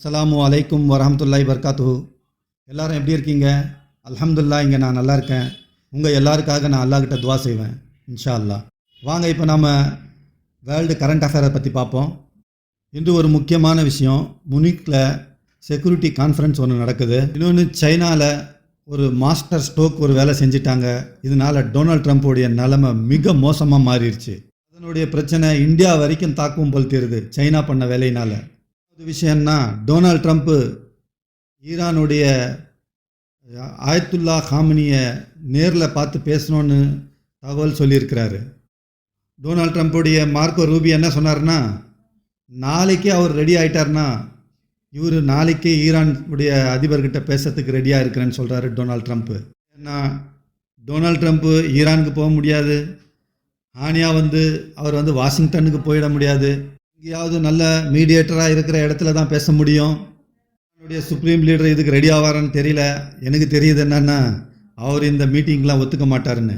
அஸ்லாம் அலைக்கும் வரமத்துல்லாய் வர்காத்துஹு எல்லாரும் எப்படி இருக்கீங்க? அலமதுல்லா இங்கே நான் நல்லா இருக்கேன். உங்கள் எல்லாருக்காக நான் அல்லாக்கிட்ட துவா செய்வேன் இன்ஷா அல்லாஹ் வாங்க இப்போ நாம் வேர்ல்டு கரண்ட் அஃபேரை பற்றி பார்ப்போம். இன்று ஒரு முக்கியமான விஷயம் முனிக்கில் செக்யூரிட்டி கான்ஃபரன்ஸ் ஒன்று நடக்குது. இன்னொன்று சைனாவில் ஒரு மாஸ்டர் ஸ்டோக் ஒரு வேலை செஞ்சிட்டாங்க. இதனால் டொனால்ட் ட்ரம்ப்போடைய நிலமை மிக மோசமாக மாறிடுச்சு. அதனுடைய பிரச்சனை இந்தியா வரைக்கும் தாக்கும் போல் தெரியுது சைனா பண்ண வேலையினால். விஷயம்னா டொனால்ட் ட்ரம்ப்பு ஈரானுடைய ஆயத்துல்லா காமினியை நேரில் பார்த்து பேசணுன்னு தகவல் சொல்லியிருக்கிறாரு. டொனால்ட் ட்ரம்ப்புடைய மார்க்கோ ரூபி என்ன சொன்னார்னா நாளைக்கே அவர் ரெடி ஆயிட்டார்னா இவர் நாளைக்கே ஈரானுடைய அதிபர்கிட்ட பேசுறதுக்கு ரெடியாக இருக்கிறேன்னு சொல்கிறாரு டொனால்ட் ட்ரம்ப்பு ஏன்னா டொனால்ட் ட்ரம்ப்பு ஈரானுக்கு போக முடியாது. ஆனியா வந்து அவர் வந்து வாஷிங்டனுக்கு போயிட முடியாது. எங்கேயாவது நல்ல மீடியேட்டராக இருக்கிற இடத்துல தான் பேச முடியும். என்னுடைய சுப்ரீம் லீடர் இதுக்கு ரெடி ஆவாரான்னு தெரியல. எனக்கு தெரியுது என்னென்னா அவர் இந்த மீட்டிங்லாம் ஒத்துக்க மாட்டாருன்னு.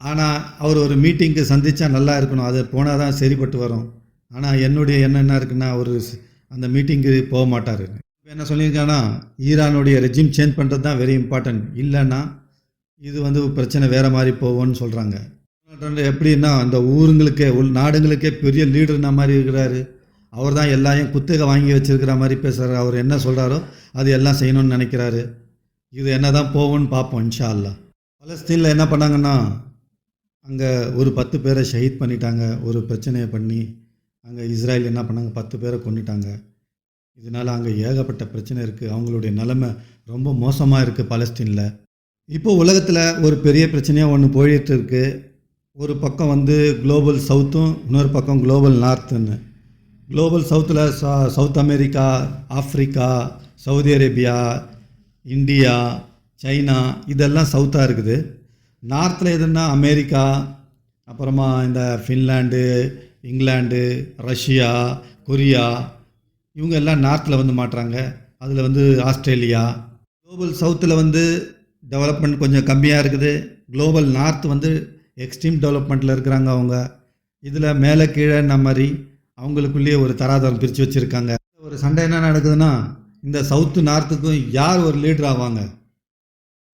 ஆனால் அவர் ஒரு மீட்டிங்க்கு சந்தித்தா நல்லா இருக்கணும். அது போனால் தான் சரிப்பட்டு வரும். ஆனால் என்னுடைய என்னென்ன இருக்குன்னா அவர் அந்த மீட்டிங்கு போக மாட்டார். இப்போ என்ன சொல்லியிருக்காங்கன்னா ஈரானுடைய ரெஜிம் சேஞ்ச் பண்ணுறது தான் வெரி இம்பார்ட்டன்ட் இல்லைன்னா இது வந்து பிரச்சனை வேறு மாதிரி போகும்னு சொல்கிறாங்க எப்படின்னா அந்த ஊருங்களுக்கே உள் நாடுங்களுக்கே பெரிய லீடர்னா மாதிரி இருக்கிறாரு. அவர் தான் எல்லாரையும் குத்தகை வாங்கி வச்சுருக்கிற மாதிரி பேசுகிறாரு அவர் என்ன சொல்கிறாரோ அது எல்லாம் செய்யணும்னு நினைக்கிறாரு. இது என்ன தான் போகும்னு பார்ப்போம் இன்ஷா அல்லா பலஸ்தீனில் என்ன பண்ணாங்கன்னா அங்கே ஒரு பத்து பேரை ஷஹீத் பண்ணிட்டாங்க. ஒரு பிரச்சனையை பண்ணி அங்கே இஸ்ரேல் என்ன பண்ணாங்க பத்து பேரை கொண்டுட்டாங்க இதனால் அங்கே ஏகப்பட்ட பிரச்சனை இருக்குது அவங்களுடைய நிலமை ரொம்ப மோசமாக இருக்குது பலஸ்தீனில். இப்போ உலகத்தில் ஒரு பெரிய பிரச்சனையாக ஒன்று போயிட்டு இருக்குது ஒரு பக்கம் வந்து குளோபல் சவுத்தும் இன்னொரு பக்கம் குளோபல் நார்த்துன்னு குளோபல் சவுத்தில் south America Africa Saudi Arabia India China இதெல்லாம் சவுத்தாக இருக்குது. நார்த்தில் எதுன்னா அமெரிக்கா அப்புறமா இந்த ஃபின்லாண்டு இங்கிலாந்து ரஷ்யா கொரியா இவங்க எல்லாம் நார்த்தில் வந்து மாட்டுறாங்க. அதில் வந்து ஆஸ்திரேலியா குளோபல் சவுத்தில் வந்து டெவலப்மெண்ட் கொஞ்சம் கம்மியாக இருக்குது. குளோபல் நார்த் வந்து எக்ஸ்ட்ரீம் டெவலப்மெண்ட்டில் இருக்கிறாங்க அவங்க. இதில் மேலே கீழே மாதிரி அவங்களுக்குள்ளேயே ஒரு தராதரம் பிரித்து வச்சுருக்காங்க. ஒரு சண்டை என்ன நடக்குதுன்னா இந்த சவுத்து நார்த்துக்கும் யார் ஒரு லீடர் ஆவாங்க?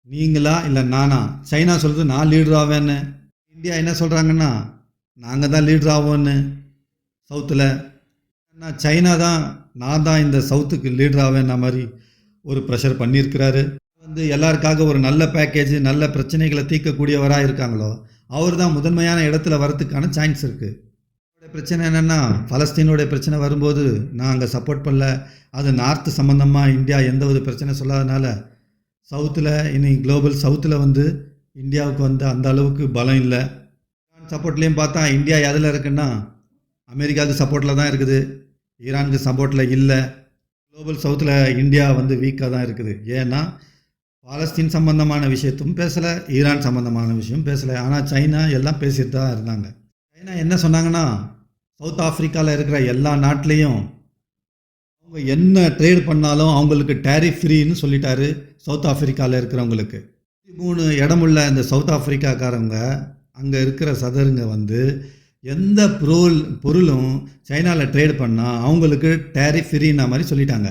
நீங்களா இல்லை நானா? சைனா சொல்கிறது நான் லீடர் ஆவேன்னு. இந்தியா என்ன சொல்கிறாங்கன்னா நாங்கள் தான் லீடர் ஆவோன்னு. சவுத்தில் ஆனால் சைனா தான் நான் தான் இந்த சவுத்துக்கு லீடர் ஆவேன்ன மாதிரி ஒரு ப்ரெஷர் பண்ணியிருக்கிறாரு. வந்து எல்லாருக்காக ஒரு நல்ல பேக்கேஜ் நல்ல பிரச்சனைகளை தீர்க்கக்கூடியவராக இருக்காங்களோ அவர் தான் முதன்மையான இடத்துல வரத்துக்கான சான்ஸ் இருக்குது பிரச்சனை என்னென்னா பலஸ்தீனுடைய பிரச்சனை வரும்போது நான் அங்கே சப்போர்ட் பண்ணல. அது நார்த்து சம்மந்தமாக இந்தியா எந்த ஒரு பிரச்சனை சொல்லாதனால சவுத்தில் இனி குளோபல் சவுத்தில் வந்து இந்தியாவுக்கு வந்து அந்த அளவுக்கு பலம் இல்லை. சப்போர்ட்லேயும் பார்த்தா இந்தியா எதில் இருக்குன்னா அமெரிக்காவுக்கு சப்போர்ட்டில் தான் இருக்குது. ஈரானுக்கு சப்போர்ட்டில் இல்லை. குளோபல் சவுத்தில் இந்தியா வந்து வீக்காக தான் இருக்குது. ஏன்னா பாலஸ்தீன் சம்பந்தமான விஷயத்தும் பேசலை ஈரான் சம்பந்தமான விஷயம் பேசலை. ஆனால் சைனா எல்லாம் பேசிட்டு தான் இருந்தாங்க. சைனா என்ன சொன்னாங்கன்னா சவுத் ஆஃப்ரிக்காவில் இருக்கிற எல்லா நாட்டிலையும் அவங்க என்ன ட்ரேட் பண்ணாலும் அவங்களுக்கு டேரிஃப் ஃப்ரீன்னு சொல்லிட்டாரு சவுத் ஆஃப்ரிக்காவில் இருக்கிறவங்களுக்கு. மூணு இடமுள்ள இந்த சவுத் ஆஃப்ரிக்காக்காரங்க அங்கே இருக்கிற சதருங்க வந்து எந்த பொருள் பொருளும் சைனாவில் ட்ரேட் பண்ணால் அவங்களுக்கு டேரிஃப் ஃப்ரீன மாதிரி சொல்லிட்டாங்க.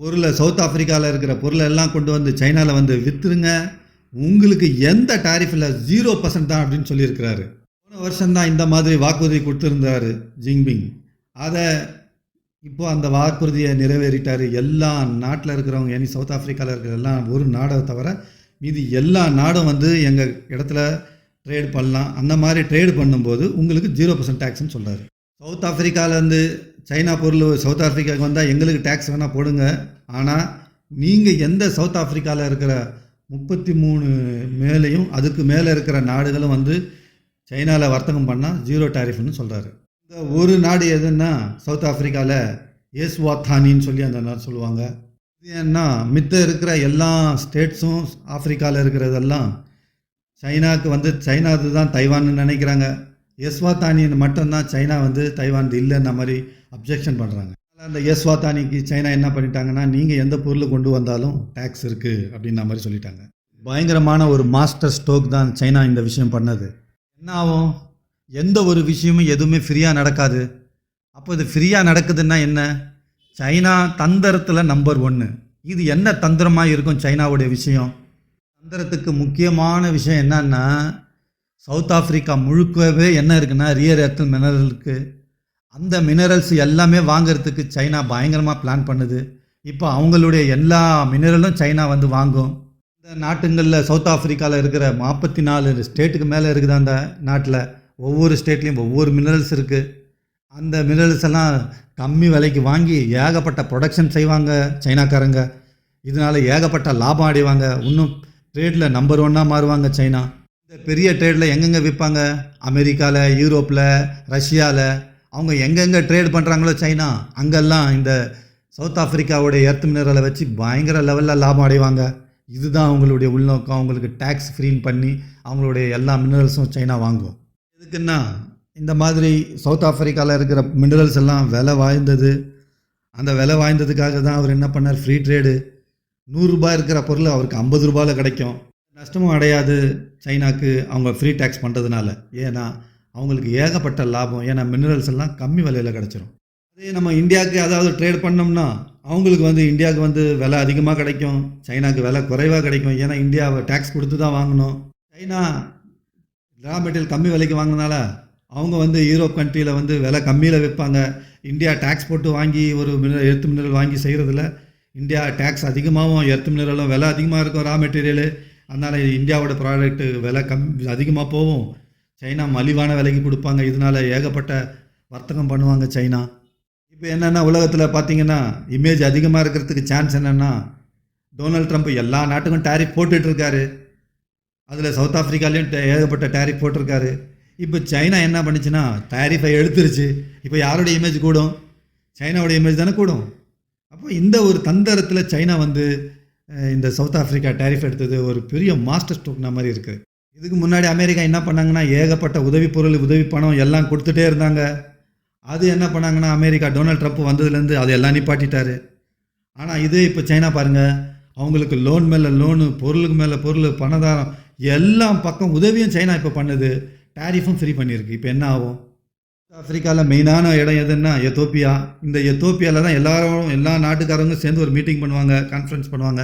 பொருளை சவுத் ஆஃப்ரிக்காவில் இருக்கிற பொருளை எல்லாம் கொண்டு வந்து சைனாவில் வந்து விற்றுருங்க உங்களுக்கு எந்த டாரிஃபில் ஜீரோ பர்சன்ட் தான் அப்படின்னு சொல்லியிருக்கிறாரு. போன வருஷம்தான் இந்த மாதிரி வாக்குறுதி கொடுத்துருந்தாரு ஜிங்பிங் அதை இப்போ அந்த வாக்குறுதியை நிறைவேறிட்டார். எல்லா நாட்டில் இருக்கிறவங்க இனி சவுத் ஆஃப்ரிக்காவில் இருக்கிற எல்லாம் ஒரு நாடை தவிர மீதி எல்லா நாடும் வந்து எங்கள் இடத்துல ட்ரேட் பண்ணலாம். அந்த மாதிரி ட்ரேடு பண்ணும்போது உங்களுக்கு ஜீரோ பர்சன்ட் டேக்ஸ்னு சொல்கிறாரு சவுத் ஆஃப்ரிக்காவிலேருந்து சைனா பொருள் சவுத் ஆஃப்ரிக்காவுக்கு வந்தால் எங்களுக்கு டேக்ஸ் வேணால் போடுங்க. ஆனால் நீங்கள் எந்த சவுத் ஆஃப்ரிக்காவில் இருக்கிற முப்பத்தி மூணு மேலேயும் அதுக்கு மேலே இருக்கிற நாடுகளும் வந்து சைனாவில் வர்த்தகம் பண்ணால் ஜீரோ டேரிஃப்னு சொல்கிறாரு இந்த ஒரு நாடு எதுன்னா சவுத் ஆஃப்ரிக்காவில் ஏஸ்வாத்தானின்னு சொல்லி அந்த நாடு சொல்லுவாங்க. இது ஏன்னா மித்த இருக்கிற எல்லா ஸ்டேட்ஸும் ஆஃப்ரிக்காவில் இருக்கிறதெல்லாம் சைனாவுக்கு வந்து சைனா தான் தைவான்னு நினைக்கிறாங்க. எஸ்வாத்தானின்னு மட்டும்தான் சைனா வந்து தைவான் இல்லைன்ன மாதிரி அப்ஜெக்ஷன் பண்ணுறாங்க அந்த எஸ்வாத்தானிக்கு சைனா என்ன பண்ணிட்டாங்கன்னா நீங்கள் எந்த பொருள் கொண்டு வந்தாலும் டேக்ஸ் இருக்குது அப்படின்ன மாதிரி சொல்லிட்டாங்க. பயங்கரமான ஒரு மாஸ்டர் ஸ்டோக் தான் சைனா இந்த விஷயம் பண்ணது. என்ன ஆகும்? எந்த ஒரு விஷயமும் எதுவுமே ஃப்ரீயாக நடக்காது. அப்போ இது ஃப்ரீயாக நடக்குதுன்னா என்ன? சைனா தந்திரத்தில் நம்பர் ஒன்று இது என்ன தந்திரமாக இருக்கும் சைனாவுடைய விஷயம்? தந்திரத்துக்கு முக்கியமான விஷயம் என்னன்னா சவுத் ஆஃப்ரிக்கா முழுக்கவே என்ன இருக்குன்னா ரியர் எர்த்தல் மினரல் இருக்குது அந்த மினரல்ஸ் எல்லாமே வாங்குறதுக்கு சைனா பயங்கரமாக பிளான் பண்ணுது. இப்போ அவங்களுடைய எல்லா மினரலும் சைனா வந்து வாங்கும். இந்த நாட்டுங்களில் சவுத் ஆஃப்ரிக்காவில் இருக்கிற நாற்பத்தி நாலு ஸ்டேட்டுக்கு மேலே இருக்குது அந்த நாட்டில்? ஒவ்வொரு ஸ்டேட்லேயும் ஒவ்வொரு மினரல்ஸ் இருக்குது அந்த மினரல்ஸ் எல்லாம் கம்மி விலைக்கு வாங்கி ஏகப்பட்ட ப்ரொடக்ஷன் செய்வாங்க சைனாக்காரங்க. இதனால ஏகப்பட்ட லாபம் அடைவாங்க. இன்னும் ட்ரேடில் நம்பர் ஒன்னாக மாறுவாங்க சைனா. இந்த பெரிய ட்ரேடில் எங்கெங்கே விற்பாங்க? அமெரிக்காவில் யூரோப்பில் ரஷ்யாவில் அவங்க எங்கெங்கே ட்ரேட் பண்ணுறாங்களோ சைனா அங்கெல்லாம் இந்த சவுத் ஆஃப்ரிக்காவுடைய எர்த் மினரலை வச்சு பயங்கர லெவலில் லாபம் அடைவாங்க. இதுதான் அவங்களுடைய உள்நோக்கம். அவங்களுக்கு டேக்ஸ் ஃப்ரீன் பண்ணி அவங்களுடைய எல்லா மினரல்ஸும் சைனா வாங்கும். எதுக்குன்னா இந்த மாதிரி சவுத் ஆஃப்ரிக்காவில் இருக்கிற மினரல்ஸ் எல்லாம் விலை வாய்ந்தது. அந்த விலை வாய்ந்ததுக்காக தான் அவர் என்ன பண்ணார்? ஃப்ரீ ட்ரேடு நூறுரூபா இருக்கிற பொருள் அவருக்கு ஐம்பது ரூபாயில் கிடைக்கும். நஷ்டமும் அடையாது சைனாக்கு அவங்க ஃப்ரீ டேக்ஸ் பண்ணுறதுனால ஏன்னா அவங்களுக்கு ஏகப்பட்ட லாபம். ஏன்னா மினரல்ஸ் எல்லாம் கம்மி விலையில் கிடச்சிரும். அதே நம்ம இந்தியாவுக்கு அதாவது ட்ரேட் பண்ணோம்னா அவங்களுக்கு வந்து இந்தியாவுக்கு வந்து விலை அதிகமாக கிடைக்கும். சைனாக்கு விலை குறைவாக கிடைக்கும். ஏன்னா இந்தியாவை டேக்ஸ் கொடுத்து தான் வாங்கணும். சைனா ரா மெட்டீரியல் கம்மி விலைக்கு வாங்கினால அவங்க வந்து யூரோப் கண்ட்ரியில் வந்து விலை கம்மியில் விற்பாங்க. இந்தியா டேக்ஸ் போட்டு வாங்கி ஒரு மினரல் எர்த்து மினரல் வாங்கி செய்கிறதுல இந்தியா டேக்ஸ் அதிகமாகவும் எர்த்து மினரலும் விலை அதிகமாக இருக்கும் ரா மெட்டீரியலு அதனால் இந்தியாவோட ப்ராடக்ட்டு விலை கம் அதிகமாக போகும். சைனா மலிவான விலைக்கு கொடுப்பாங்க. இதனால ஏகப்பட்ட வர்த்தகம் பண்ணுவாங்க சைனா. இப்போ என்னென்னா உலகத்தில் பார்த்தீங்கன்னா இமேஜ் அதிகமாக இருக்கிறதுக்கு சான்ஸ் என்னென்னா டொனால்ட் ட்ரம்ப் எல்லா நாட்டுக்கும் டேரிஃப் போட்டுட்ருக்காரு. அதில் சவுத் ஆஃப்ரிக்காலையும் டே- ஏகப்பட்ட டேரிஃப் போட்டிருக்காரு. இப்போ சைனா என்ன பண்ணுச்சுன்னா டேரிஃபை எடுத்துருச்சு. இப்போ யாரோட இமேஜ் கூடும்? சைனாவோட இமேஜ் தானே கூடும். அப்போ இந்த ஒரு தந்திரத்தில் சைனா வந்து இந்த சவுத் ஆஃப்ரிக்கா டேரிஃப் எடுத்தது ஒரு பெரிய மாஸ்டர் ஸ்ட்ரோக்னா மாதிரி இருக்குது. இதுக்கு முன்னாடி அமெரிக்கா என்ன பண்ணாங்கன்னா ஏகப்பட்ட உதவி பொருள் உதவி பணம் எல்லாம் கொடுத்துட்டே இருந்தாங்க. அது என்ன பண்ணாங்கன்னா அமெரிக்கா டொனால்ட் ட்ரம்ப் வந்ததுலேருந்து அதை எல்லாம் நிப்பாட்டிட்டாரு. ஆனால் இதே இப்போ சைனா பாருங்கள் அவங்களுக்கு லோன் மேலே லோனு பொருளுக்கு மேலே பொருள் பணதாரம் எல்லாம் பக்கம் உதவியும் சைனா இப்போ பண்ணுது. டேரிஃபும் ஃப்ரீ பண்ணியிருக்கு. இப்போ என்ன ஆகும்? ஆப்பிரிக்காவில் மெயினான இடம் எதுன்னா எத்தோப்பியா. இந்த எத்தோப்பியாவில் தான் எல்லாரும் எல்லா நாட்டுக்காரங்க சேர்ந்து ஒரு மீட்டிங் பண்ணுவாங்க கான்ஃபரன்ஸ் பண்ணுவாங்க.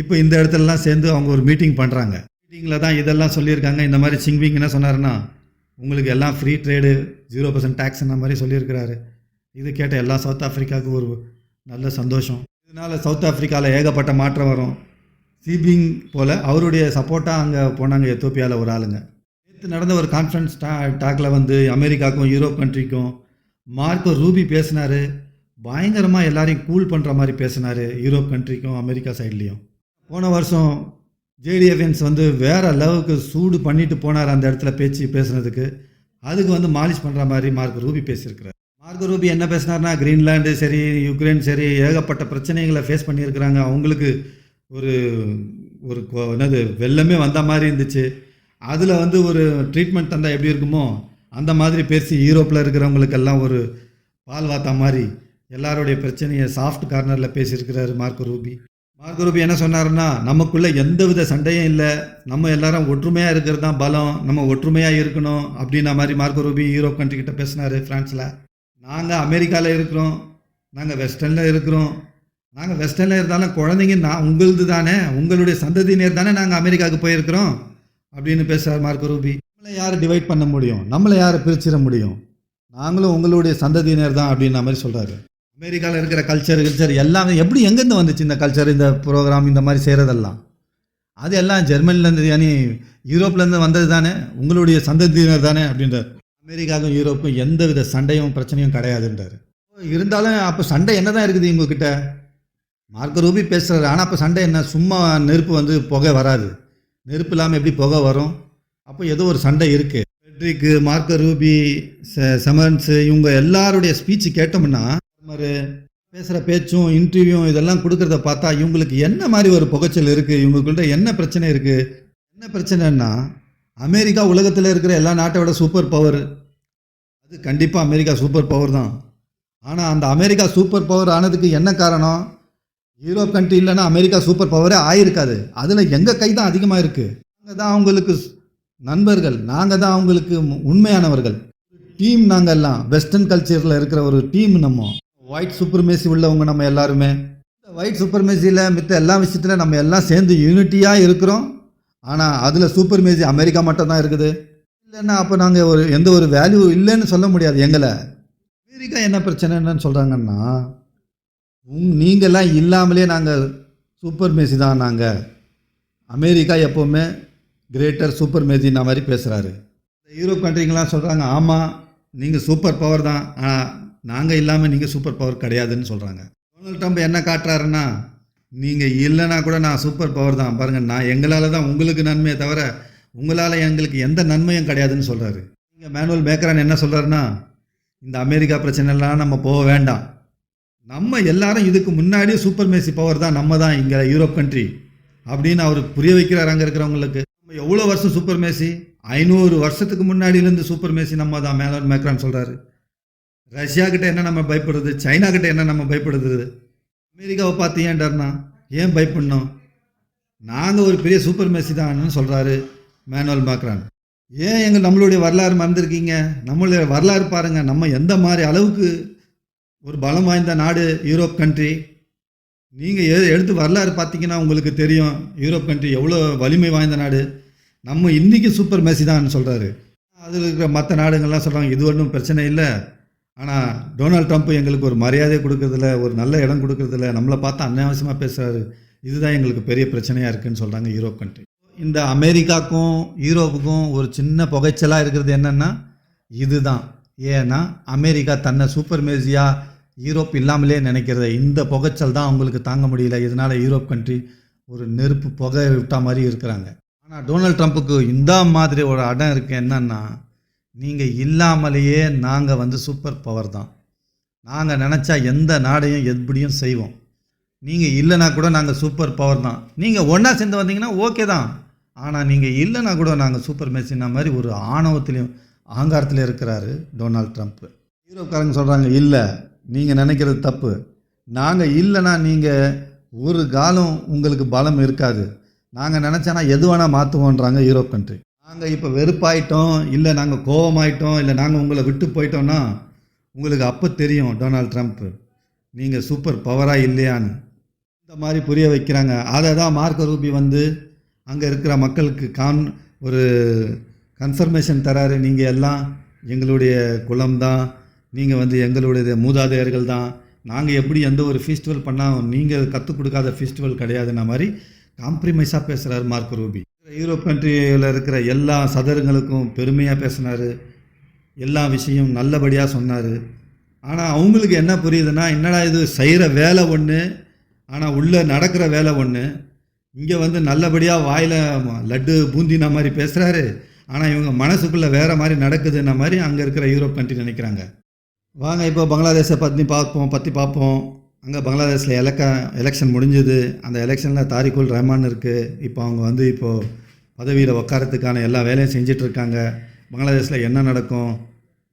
இப்போ இந்த இடத்துலலாம் சேர்ந்து அவங்க ஒரு மீட்டிங் பண்ணுறாங்க மீட்டிங்கில் தான் இதெல்லாம் சொல்லியிருக்காங்க. இந்த மாதிரி சிங்விங் என்ன சொன்னார்னா உங்களுக்கு எல்லாம் free trade zero percent tax அந்த மாதிரி சொல்லியிருக்கிறாரு. இது கேட்ட எல்லா சவுத் ஆஃப்ரிக்காவுக்கு ஒரு நல்ல சந்தோஷம். இதனால் சவுத் ஆஃப்ரிக்காவில் ஏகப்பட்ட மாற்றம் வரும். சீபிங் போல் அவருடைய சப்போர்ட்டாக அங்கே போனாங்க எத்தோப்பியாவில் ஒரு ஆளுங்க. நடந்த ஒரு கான்ஃபரன்ஸ் டா டாக்கில் வந்து அமெரிக்காவுக்கும் யூரோப் கண்ட்ரிக்கும் மார்க்கோ ரூபி பேசினார். பயங்கரமாக எல்லாரையும் கூல் பண்ணுற மாதிரி பேசினார் யூரோப் கண்ட்ரிக்கும் அமெரிக்கா சைட்லேயும் போன வருஷம் ஜேடிஎஃப்என்ஸ் வந்து வேறு லெவலுக்கு சூடு பண்ணிட்டு போனார் அந்த இடத்துல பேச்சு பேசுனதுக்கு. அதுக்கு வந்து மாலிஷ் பண்ணுற மாதிரி மார்க் ரூபி பேசியிருக்கிறார். மார்க் ரூபி என்ன பேசினார்னா கிரீன்லாண்டு சரி யுக்ரைன் சரி ஏகப்பட்ட பிரச்சனைகளை ஃபேஸ் பண்ணியிருக்கிறாங்க. அவங்களுக்கு ஒரு ஒரு கொ- என்னது வெள்ளமே வந்த மாதிரி இருந்துச்சு. அதில் வந்து ஒரு ட்ரீட்மெண்ட் தந்தால் எப்படி இருக்குமோ அந்த மாதிரி பேசி யூரோப்பில் இருக்கிறவங்களுக்கெல்லாம் ஒரு பால் வாத்தா மாதிரி எல்லாருடைய பிரச்சனையை சாஃப்ட் கார்னரில் பேசியிருக்கிறாரு மார்க் ரூபி. மார்க் ரூபி என்ன சொன்னாருன்னா எந்த எந்தவித சண்டையும் இல்லை. நம்ம எல்லாரும் ஒற்றுமையாக இருக்கிறது தான் பலம். நம்ம ஒற்றுமையாக இருக்கணும். அப்படின்ன மாதிரி மார்க் ரூபி யூரோப் கண்ட்ரிக்கிட்ட கிட்ட ஃப்ரான்ஸில் நாங்கள் அமெரிக்காவில் இருக்கிறோம். நாங்கள் வெஸ்டர்னில் இருக்கிறோம். நாங்கள் வெஸ்டர்னில் இருந்தாலும் குழந்தைங்க நான் உங்களுது தானே. உங்களுடைய சந்ததியினர் தானே நாங்கள் அமெரிக்காவுக்கு போயிருக்கிறோம். அப்படின்னு பேசுகிறார் மார்க்க ரூபி. நம்மளை யார் டிவைட் பண்ண முடியும்? நம்மளை யாரை பிரிச்சிட முடியும்? நாங்களும் உங்களுடைய சந்ததியினர் தான் அப்படின்ற மாதிரி சொல்கிறாரு அமெரிக்காவில் இருக்கிற கல்ச்சர் கல்ச்சர் எல்லாமே எப்படி எங்கேருந்து வந்துச்சு இந்த கல்ச்சர் இந்த ப்ரோக்ராம் இந்த மாதிரி செய்கிறதெல்லாம் அது எல்லாம் ஜெர்மனிலேருந்து யானி யூரோப்லேருந்து வந்தது தானே? உங்களுடைய சந்ததியினர் தானே அப்படின்றார். அமெரிக்காவுக்கும் யூரோப்புக்கும் எந்த வித சண்டையும் பிரச்சனையும் கிடையாதுன்றார். இருந்தாலும் அப்போ சண்டை என்ன தான் இருக்குது உங்ககிட்ட மார்க்க ரூபி பேசுகிறாரு ஆனால் அப்போ சண்டை என்ன? சும்மா நெருப்பு வந்து புகை வராது. நெருப்பு இல்லாமல் எப்படி புகை வரும்? அப்போ ஏதோ ஒரு சண்டை இருக்குது ஃபெட்ரிக்கு மார்க்க ரூபி செமன்ஸு இவங்க எல்லாருடைய ஸ்பீச் கேட்டோம்னா ஒரு பேசுகிற பேச்சும் இன்டர்வியூ இதெல்லாம் கொடுக்குறத பார்த்தா இவங்களுக்கு என்ன மாதிரி ஒரு புகைச்சல் இருக்குது இவங்கக்கிட்ட என்ன பிரச்சனை இருக்குது என்ன பிரச்சனைன்னா அமெரிக்கா உலகத்தில் இருக்கிற எல்லா நாட்டை விட சூப்பர் பவர் அது கண்டிப்பாக அமெரிக்கா சூப்பர் பவர் தான். ஆனால் அந்த அமெரிக்கா சூப்பர் பவர் ஆனதுக்கு என்ன காரணம்? யூரோப் கண்ட்ரி இல்லைன்னா அமெரிக்கா சூப்பர் பவரே ஆயிருக்காது. அதில் எங்கள் கை தான் அதிகமாக இருக்குது நாங்கள் தான் அவங்களுக்கு நண்பர்கள். நாங்கள் தான் அவங்களுக்கு உண்மையானவர்கள். டீம் நாங்கள் எல்லாம் வெஸ்டர்ன் கல்ச்சரில் இருக்கிற ஒரு டீம் நம்ம. ஒயிட் சூப்பர்மேசி உள்ளவங்க நம்ம எல்லாருமே. இந்த ஒயிட் சூப்பர்மேசியில் மித்த எல்லா விஷயத்தில் நம்ம எல்லாம் சேர்ந்து யூனிட்டியாக இருக்கிறோம். ஆனால் அதில் சூப்பர்மேசி அமெரிக்கா மட்டும்தான் இருக்குது. இல்லைன்னா அப்போ நாங்கள் ஒரு எந்த ஒரு வேல்யூ இல்லைன்னு சொல்ல முடியாது எங்களை. அமெரிக்கா என்ன பிரச்சனைன்னு சொல்கிறாங்கன்னா உங் நீங்கள்லாம் இல்லாமலே நாங்கள் சூப்பர் மேசி தான் நாங்கள் அமெரிக்கா எப்போவுமே கிரேட்டர் சூப்பர் மேசின்ன மாதிரி பேசுகிறாரு யூரோப் கண்ட்ரிங்கெலாம் சொல்கிறாங்க ஆமாம் நீங்கள் சூப்பர் பவர் தான் ஆனால் நாங்கள் இல்லாமல் நீங்கள் சூப்பர் பவர் கிடையாதுன்னு சொல்கிறாங்க டொனால்ட் ட்ரம்ப் என்ன காட்டுறாருன்னா நீங்கள் இல்லைன்னா கூட நான் சூப்பர் பவர் தான். பாருங்கள் நான் எங்களால் தான் உங்களுக்கு நன்மையை தவிர உங்களால் எங்களுக்கு எந்த நன்மையும் கிடையாதுன்னு சொல்கிறாரு நீங்கள் மேனுவல் மேக்கரான் என்ன சொல்கிறாருன்னா இந்த அமெரிக்கா பிரச்சனைலாம் நம்ம போக வேண்டாம். நம்ம எல்லாரும் இதுக்கு முன்னாடியே சூப்பர் மேசி பவர் தான் நம்ம தான் இங்கே யூரோப் கண்ட்ரி அப்படின்னு அவர் புரிய வைக்கிறார் அங்கே இருக்கிறவங்களுக்கு. நம்ம எவ்வளோ வருஷம் சூப்பர் மேசி ஐநூறு வருஷத்துக்கு முன்னாடியிலேருந்து சூப்பர் மேசி நம்ம தான் மேலன் மேக்ரான் சொல்கிறாரு ரஷ்யா கிட்ட என்ன நம்ம பயப்படுறது? சைனா கிட்ட என்ன நம்ம பயப்படுறது? அமெரிக்காவை பார்த்து ஏன் டர்னா? ஏன் பயப்படணும்? நாங்கள் ஒரு பெரிய சூப்பர் மேசி தான்னு சொல்கிறாரு மேனுவல் மேக்ரான். ஏன் எங்கள் நம்மளுடைய வரலாறு மறந்துருக்கீங்க? நம்மளுடைய வரலாறு பாருங்கள் நம்ம எந்த மாதிரி அளவுக்கு ஒரு பலம் வாய்ந்த நாடு யூரோப் கண்ட்ரி நீங்கள் எது எடுத்து வரலாறு பார்த்தீங்கன்னா உங்களுக்கு தெரியும் யூரோப் கண்ட்ரி எவ்வளோ வலிமை வாய்ந்த நாடு. நம்ம இன்றைக்கி சூப்பர் மேசி தான் சொல்கிறாரு அதில் இருக்கிற மற்ற நாடுங்கள்லாம் சொல்கிறாங்க இது ஒன்றும் பிரச்சனை இல்லை. ஆனால் டொனால்ட் ட்ரம்ப் எங்களுக்கு ஒரு மரியாதை கொடுக்கறதில்ல ஒரு நல்ல இடம் கொடுக்கறதில்ல நம்மளை பார்த்து அனாவசியமாக பேசுகிறாரு இதுதான் எங்களுக்கு பெரிய பிரச்சனையாக இருக்குதுன்னு சொல்கிறாங்க யூரோப் கண்ட்ரி இந்த அமெரிக்காக்கும் யூரோப்புக்கும் ஒரு சின்ன புகைச்சலாக இருக்கிறது என்னென்னா இதுதான். ஏன்னா அமெரிக்கா தன்னை சூப்பர் மேசியாக யூரோப் இல்லாமலே நினைக்கிறத இந்த புகைச்சல் தான் அவங்களுக்கு தாங்க முடியல. இதனால் யூரோப் கண்ட்ரி ஒரு நெருப்பு புகை விட்டா மாதிரி இருக்கிறாங்க. ஆனால் டொனால்ட் ட்ரம்ப்புக்கு இந்த மாதிரி ஒரு அடம் இருக்குது என்னன்னா நீங்கள் இல்லாமலேயே நாங்கள் வந்து சூப்பர் பவர் தான். நாங்கள் நினச்சா எந்த நாடையும் எப்படியும் செய்வோம். நீங்கள் இல்லைனா கூட நாங்கள் சூப்பர் பவர் தான். நீங்கள் ஒன்றா சேர்ந்து வந்தீங்கன்னா ஓகே தான். ஆனால் நீங்கள் இல்லைனா கூட நாங்கள் சூப்பர் மெஷினா மாதிரி ஒரு ஆணவத்திலையும் ஆங்காரத்தில் இருக்கிறாரு டொனால்ட் ட்ரம்ப். யூரோப்காரங்க சொல்கிறாங்க இல்லை நீங்கள் நினைக்கிறது தப்பு. நாங்கள் இல்லைன்னா நீங்கள் ஒரு காலம் உங்களுக்கு பலம் இருக்காது. நாங்கள் நினச்சோன்னா எது வேணால் மாற்றுவோன்றாங்க யூரோப் கண்ட்ரி நாங்கள் இப்போ வெறுப்பாயிட்டோம் இல்லை நாங்கள் கோபமாயிட்டோம் இல்லை நாங்கள் உங்களை விட்டு போயிட்டோம்னா உங்களுக்கு அப்போ தெரியும் டொனால்ட் ட்ரம்ப் நீங்கள் சூப்பர் பவராக இல்லையான்னு. இந்த மாதிரி புரிய வைக்கிறாங்க. அதை தான் மார்க்க ரூபி வந்து அங்கே இருக்கிற மக்களுக்கு கான் ஒரு கன்ஃபர்மேஷன் தராரு. நீங்கள் எல்லாம் எங்களுடைய குலம்தான் நீங்கள் வந்து எங்களுடைய மூதாதையர்கள் தான் நாங்கள் எப்படி எந்த ஒரு ஃபெஸ்டிவல் பண்ணால் நீங்கள் கற்றுக் கொடுக்காத ஃபெஸ்டிவல் கிடையாதுன்ன மாதிரி காம்ப்ரமைஸாக பேசுகிறார் மார்க் ரூபி. யூரோப் கண்ட்ரியில் இருக்கிற எல்லா சதருங்களுக்கும் பெருமையாக பேசினார். எல்லா விஷயம் நல்லபடியாக சொன்னார். ஆனால் அவங்களுக்கு என்ன புரியுதுன்னா என்னடா இது செய்கிற வேலை ஒன்று ஆனால் உள்ளே நடக்கிற வேலை ஒன்று இங்கே வந்து நல்லபடியாக வாயில் லட்டு பூந்தின மாதிரி பேசுகிறாரு ஆனால் இவங்க மனசுக்குள்ளே வேறு மாதிரி நடக்குதுன்ன மாதிரி அங்கே இருக்கிற யூரோப் கண்ட்ரி நினைக்கிறாங்க. வாங்க இப்போ பங்களாதேஷை பற்றி பார்ப்போம் பற்றி பார்ப்போம். அங்கே பங்களாதேஷில் எலக்க எலெக்ஷன் முடிஞ்சது. அந்த எலெக்ஷனில் தாரிகுல் ரஹ்மான் இருக்குது இப்போ அவங்க வந்து இப்போது பதவியில் உட்காரத்துக்கான எல்லா வேலையும் செஞ்சிட்ருக்காங்க. பங்களாதேஷில் என்ன நடக்கும்?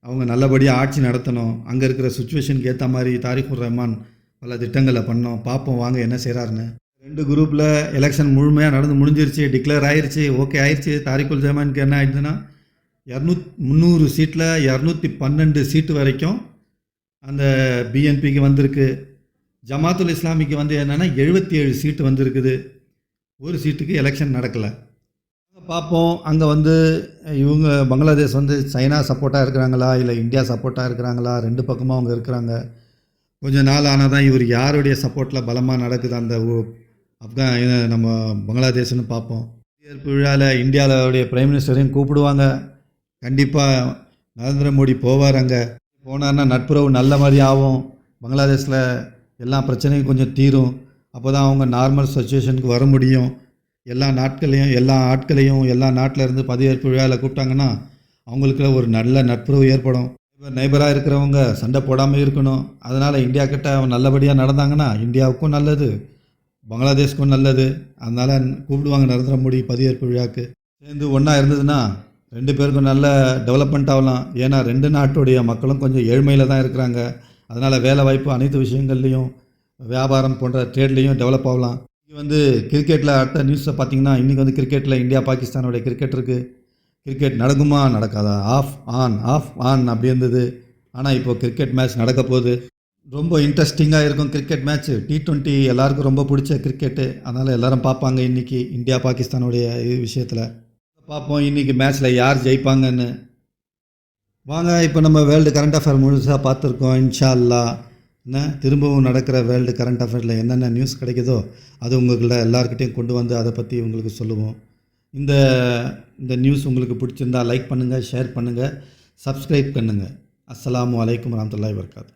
அவங்க நல்லபடியாக ஆட்சி நடத்தணும். அங்கே இருக்கிற சுச்சுவேஷனுக்கு ஏற்ற மாதிரி தாரிகுல் ரஹ்மான் பல திட்டங்களை பண்ணோம். பார்ப்போம் வாங்க என்ன செய்கிறாருன்னு ரெண்டு குரூப்பில் எலெக்ஷன் முழுமையாக நடந்து முடிஞ்சிருச்சு டிக்ளேர் ஆயிடுச்சு ஓகே ஆயிடுச்சு தாரிகுல் ரஹ்மானுக்கு என்ன ஆயிடுதுன்னா இரநூத் முந்நூறு சீட்டில் இரநூத்தி பன்னெண்டு சீட்டு வரைக்கும் அந்த பிஎன்பிக்கு வந்திருக்கு. ஜமாத்துல் இஸ்லாமிக்கு வந்து என்னென்னா எழுபத்தி ஏழு சீட்டு வந்திருக்குது. ஒரு சீட்டுக்கு எலெக்ஷன் நடக்கலை. பார்ப்போம் அங்கே வந்து இவங்க பங்களாதேஷ் வந்து சைனா சப்போர்ட்டாக இருக்கிறாங்களா? இல்லை இந்தியா சப்போர்ட்டாக இருக்கிறாங்களா? ரெண்டு பக்கமும் அவங்க இருக்கிறாங்க. கொஞ்சம் நாள் ஆனால் தான் இவர் யாருடைய சப்போர்ட்டில் பலமாக நடக்குது அந்த ஆப்கான் நம்ம பங்களாதேஷ்னு பார்ப்போம் விழாவில் இந்தியாவுடைய பிரைம் மினிஸ்டரையும் கூப்பிடுவாங்க. கண்டிப்பாக நரேந்திர மோடி போவார் அங்கே. போனார்னா நட்புறவு நல்ல மாதிரி ஆகும். பங்களாதேஷில் எல்லா பிரச்சனையும் கொஞ்சம் தீரும். அப்போ தான் அவங்க நார்மல் சுச்சுவேஷனுக்கு வர முடியும். எல்லா நாட்களையும் எல்லா ஆட்களையும் எல்லா நாட்டில் இருந்து பதவியேற்பு விழாவில் கூப்பிட்டாங்கன்னா அவங்களுக்குள்ள ஒரு நல்ல நட்புறவு ஏற்படும். நைபராக இருக்கிறவங்க சண்டை போடாமல் இருக்கணும். அதனால் இந்தியா கிட்ட அவங்க நல்லபடியாக நடந்தாங்கன்னா இந்தியாவுக்கும் நல்லது பங்களாதேஷ்க்கும் நல்லது. அதனால் கூப்பிடுவாங்க நரேந்திர மோடி பதவியேற்பு விழாவுக்கு சேர்ந்து ஒன்றா இருந்ததுன்னா ரெண்டு பேருக்கும் நல்ல டெவலப்மெண்ட் ஆகலாம். ஏன்னா ரெண்டு நாட்டுடைய மக்களும் கொஞ்சம் ஏழ்மையில் தான் இருக்கிறாங்க. அதனால் வேலை வாய்ப்பு அனைத்து விஷயங்கள்லையும் வியாபாரம் போன்ற ட்ரேட்லேயும் டெவலப் ஆகலாம். இங்கே வந்து கிரிக்கெட்டில் அடுத்த நியூஸை பார்த்தீங்கன்னா இன்றைக்கி வந்து கிரிக்கெட்டில் இந்தியா பாகிஸ்தானுடைய கிரிக்கெட் இருக்குது கிரிக்கெட் நடக்குமா? நடக்காதா? ஆஃப் ஆன் ஆஃப் ஆன் அப்படி இருந்தது. ஆனால் இப்போ கிரிக்கெட் மேட்ச் நடக்க போகுது. ரொம்ப இன்ட்ரெஸ்டிங்காக இருக்கும் கிரிக்கெட் மேட்ச்சு டி டுவெண்ட்டி எல்லாருக்கும் ரொம்ப பிடிச்ச கிரிக்கெட்டு அதனால் எல்லோரும் பார்ப்பாங்க இன்றைக்கி இந்தியா பாகிஸ்தானுடைய இது விஷயத்தில். பார்ப்போம் இன்றைக்கி மேட்ச்சில் யார் ஜெயிப்பாங்கன்னு. வாங்க இப்போ நம்ம வேர்ல்டு கரண்ட் அஃபேர் முழுசாக பார்த்துருக்கோம் இன்ஷா அல்லா என்ன திரும்பவும் நடக்கிற வேர்ல்டு கரண்ட் அஃபேரில் என்னென்ன நியூஸ் கிடைக்குதோ அது உங்கள்கிட்ட எல்லாருக்கிட்டையும் கொண்டு வந்து அதை பற்றி உங்களுக்கு சொல்லுவோம். இந்த இந்த நியூஸ் உங்களுக்கு பிடிச்சிருந்தா லைக் பண்ணுங்கள் ஷேர் பண்ணுங்கள் சப்ஸ்கிரைப் பண்ணுங்கள் அஸ்லாம் வலைக்கம் வரமத்துல்லாஹி வபரகாத்துஹு